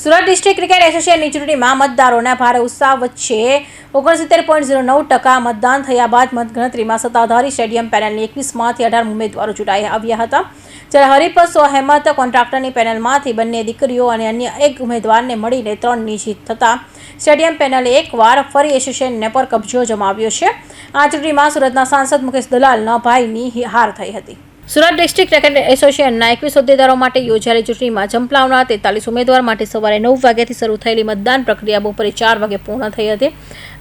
Surat district cricket એસોસિએશનની ચૂંટણીમાં મતદારોના ભારે ઉત્સાહ વચ્ચે ઓગણસિત્તેર પોઈન્ટ ઝીરો નવ ટકા મતદાન થયા બાદ મતગણતરીમાં સત્તાધારી સ્ટેડિયમ પેનલની એકવીસમાંથી અઢાર ઉમેદવારો ચૂંટાઈ આવ્યા હતા. જ્યારે હરિપત સો હેમત કોન્ટ્રાક્ટરની પેનલમાંથી બંને દીકરીઓ અને અન્ય એક ઉમેદવારને મળીને ત્રણની જીત થતાં સ્ટેડિયમ પેનલે એકવાર ફરી એસોસિએશનને પર કબજો જમાવ્યો છે. આ ચૂંટણીમાં સુરતના સાંસદ મુકેશ દલાલના ભાઈની હાર થઈ હતી. સુરત ડિસ્ટ્રિક્ટ ક્રિકેટ એસોસિએશનના એકવીસ હોદ્દેદારો માટે યોજાયેલી ચૂંટણીમાં ઝંપલાવના તેતાલીસ ઉમેદવાર માટે સવારે નવ વાગ્યાથી શરૂ થયેલી મતદાન પ્રક્રિયા બપોરે ચાર વાગે પૂર્ણ થઈ હતી.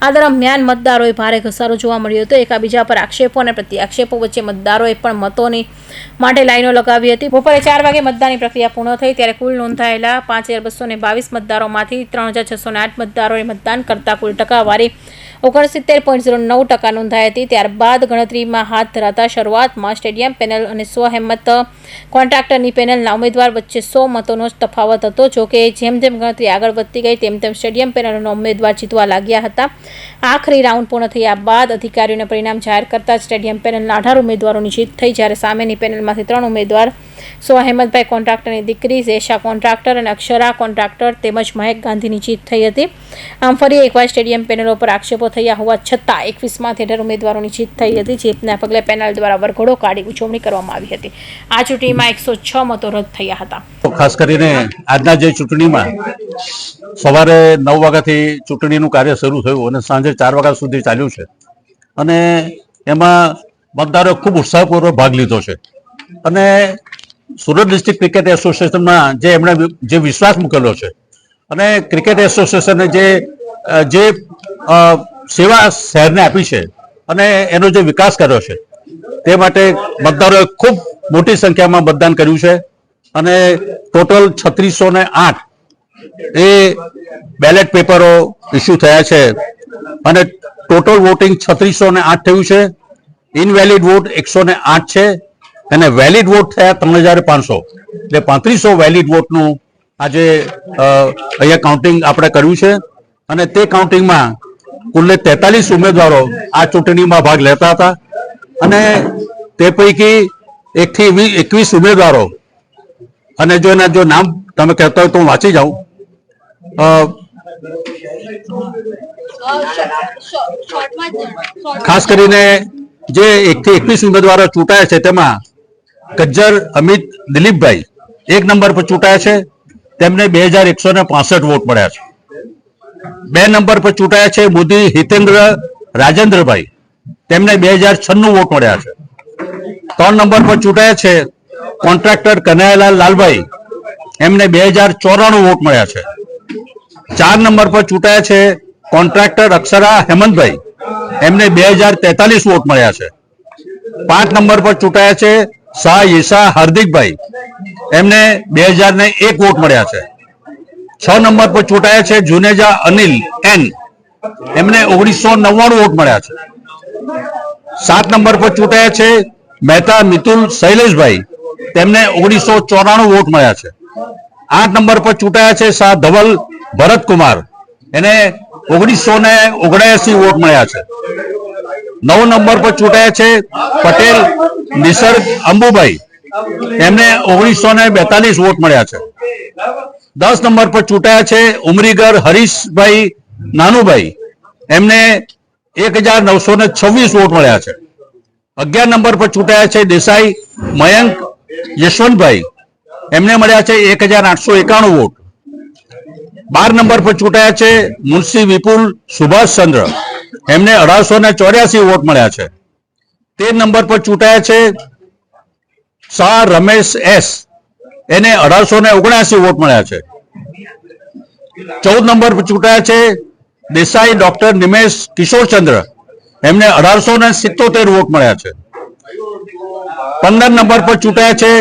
આ દરમિયાન મતદારોએ ભારે ઘસારો જોવા મળ્યો હતો. એકાબીજા પર આક્ષેપો અને પ્રત્યાક્ષેપો વચ્ચે મતદારોએ પણ મતોની માટે લાઈનો લગાવી હતી. બપોરે ચાર વાગે મતદાનની પ્રક્રિયા પૂર્ણ થઈ ત્યારે કુલ નોંધાયેલા પાંચ હજાર બસો ને બાવીસ મતદારોમાંથી ત્રણ હજાર છસો ને આઠ મતદારોએ મતદાન કરતા કુલ ટકાવારી ઓગણસિત્તેર પોઈન્ટ ઝીરો નવ ટકા નોંધાઈ હતી. ત્યારબાદ ગણતરીમાં હાથ ધરાતા શરૂઆતમાં સ્ટેડિયમ પેનલ અને સ્વહેમત કોન્ટ્રાક્ટરની પેનલના ઉમેદવાર વચ્ચે સો મતોનો જ તફાવત હતો. જોકે જેમ જેમ ગણતરી આગળ વધતી ગઈ, તેમ તેમ સ્ટેડિયમ પેનલનો ઉમેદવાર જીતવા લાગ્યા હતા. આખરી રાઉન્ડ પૂર્ણ થયા બાદ અધિકારીઓને પરિણામ જાહેર કરતા સ્ટેડિયમ પેનલના અઢાર ઉમેદવારોની જીત થઈ. જ્યારે સામેની પેનલમાંથી ત્રણ ઉમેદવાર, સો અહેમદભાઈ કોન્ટ્રાક્ટરની દીકરી ઝેશા કોન્ટ્રાક્ટર અને અક્ષરા કોન્ટ્રાક્ટર તેમજ મહેક ગાંધીની જીત થઈ હતી. આમ ફરી એકવાર સ્ટેડિયમ પેનલો પર આક્ષેપો થયા હોવા છતાં એકવીસમાંથી અઢાર ઉમેદવારોની જીત થઈ હતી જીતના પગલે પેનલ દ્વારા વરઘોડો કાઢી ઉજવણી કરવામાં આવી હતી. આ ચૂંટણીમાં એકસો છ મતો રદ થયા હતા. ખાસ કરીને આજના જે ચૂંટણીમાં સવારે નવ વાગ્યાથી ચૂંટણીનું કાર્ય શરૂ થયું અને સાંજે ચાર વાગ્યા સુધી ચાલ્યું છે. અને એમાં મતદારોએ ખૂબ ઉત્સાહપૂર્વક ભાગ લીધો છે. અને સુરત ડિસ્ટ્રિક્ટ ક્રિકેટ એસોસિએશનમાં જે એમણે જે વિશ્વાસ મૂકેલો છે અને ક્રિકેટ એસોસિએશને જે જે સેવા શહેરને આપી છે અને એનો જે વિકાસ કર્યો છે તે માટે મતદારોએ ખૂબ મોટી સંખ્યામાં મતદાન કર્યું છે અને ટોટલ છત્રીસો ને આઠ એ બેલેટ પેપરો ઇસ્યુ થયા છે અને ટોટલ વોટિંગ છત્રીસો ને આઠ થયું છે. ઇનવેલિડ વોટ એકસો ને આઠ છે અને વેલિડ વોટ થયા ત્રણ હજાર પાંચસો. એટલે પાંત્રીસો વેલિડ વોટનું આજે અહીંયા કાઉન્ટિંગ આપણે કર્યું છે. અને તે કાઉન્ટિંગમાં કુલ્લે તેતાલીસ ઉમેદવારો આ ચૂંટણીમાં ભાગ લેતા હતા. અને તે પૈકી એકથી એકવીસ ઉમેદવારો અને જો એના જો નામ તમે કહેતા હોય તો હું વાંચી જાઉં. ખાસ કરીને જે એકથી એકવીસ ઉમેદવારો ચૂંટાયા છે તેમાં ગજ્જર, અમિત, દિલીપભાઈ એક નંબર પર ચૂંટાયા છે. તેમને બે હજાર એકસો ને પાસઠ વોટ મળ્યા છે. બે નંબર પર ચૂંટાયા છે મોદી હિતેન્દ્ર રાજેન્દ્રભાઈ. તેમને બે હજાર છન્નું વોટ મળ્યા છે. ત્રણ નંબર પર ચૂંટાયા છે કોન્ટ્રાક્ટર કનૈયાલાલ લાલભાઈ. એમને બે હજાર ચોરાણું વોટ મળ્યા છે. ચાર નંબર પર ચૂંટાયા છે કોન્ટ્રાક્ટર અક્ષરા હેમંતભાઈ. એમને બે હજાર તેતાલીસ વોટ મળ્યા છે. પાંચ નંબર પર ચૂંટાયા છે શાહ ઈશા હાર્દિકભાઈ. એમને બે હજાર ને એક વોટ મળ્યા છે. છ નંબર પર ચૂંટાયા છે જુનેજા અનિલ એન. એમને ઓગણીસો નવ્વાણું વોટ મળ્યા છે. સાત નંબર પર ચૂંટાયા છે મહેતા મિતુલ શૈલેષભાઈ. તેમને ઓગણીસો ચોરાણું વોટ મળ્યા છે. આઠ નંબર પર ચૂંટાયા છે શાહ ધવલ ભરતકુમાર. એને ઓગણીસો ને ઓગણસી વોટ મળ્યા છે. નવ નંબર પર ચૂંટાયા છે પટેલ, નિસર્ગ અંબુભાઈ એમને ઓગણીસો ને બેતાલીસ વોટ મળ્યા છે. દસ નંબર પર ચૂંટાયા છે ઉમરીગર હરીશભાઈ નાનુભાઈ. એમને એક હજાર નવસો ને છવ્વીસ વોટ મળ્યા છે. અગિયાર નંબર પર ચૂંટાયા છે દેસાઈ, મયંક, યશવંતભાઈ. એમને મળ્યા છે એક હજાર આઠસો એકાણું વોટ. બાર નંબર પર ચૂંટાયા છે મુનશી વિપુલ સુભાષચંદ્ર એમને અઢારસો ને ચોર્યાસી વોટ મળ્યા છે. તેર નંબર પર ચૂંટાયા છે શાહ રમેશ એસ. એને અઢારસો ને ઓગણસી વોટ મળ્યા છે. ચૌદ નંબર પર ચૂંટાયા છે દેસાઈ ડોક્ટર નિમેશ કિશોરચંદ્ર એમને અઢારસો ને સિત્તોતેર વોટ મળ્યા છે. પંદર નંબર પર ચૂંટાયા છે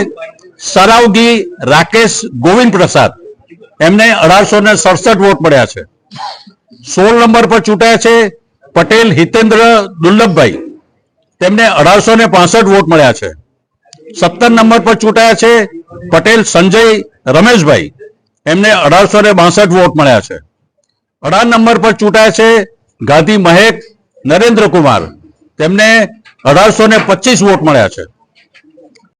સરાવગી રાકેશ ગોવિંદ પ્રસાદ. એમને અઢારસો સડસઠ વોટ મળ્યા છે. સોળ નંબર પર ચૂંટાયા છે પટેલ, હિતેન્દ્ર, દુર્લભભાઈ. તેમને અઢારસો ને પાસઠ વોટ મળ્યા છે. સત્તર નંબર પર ચૂંટાયા છે પટેલ, સંજય, રમેશભાઈ. એમને અઢારસો ને વોટ મળ્યા છે. અઢાર નંબર પર ચૂંટાયા છે ગાંધી મહેક, નરેન્દ્ર કુમાર. તેમને અઢારસો ને પચીસ વોટ મળ્યા છે.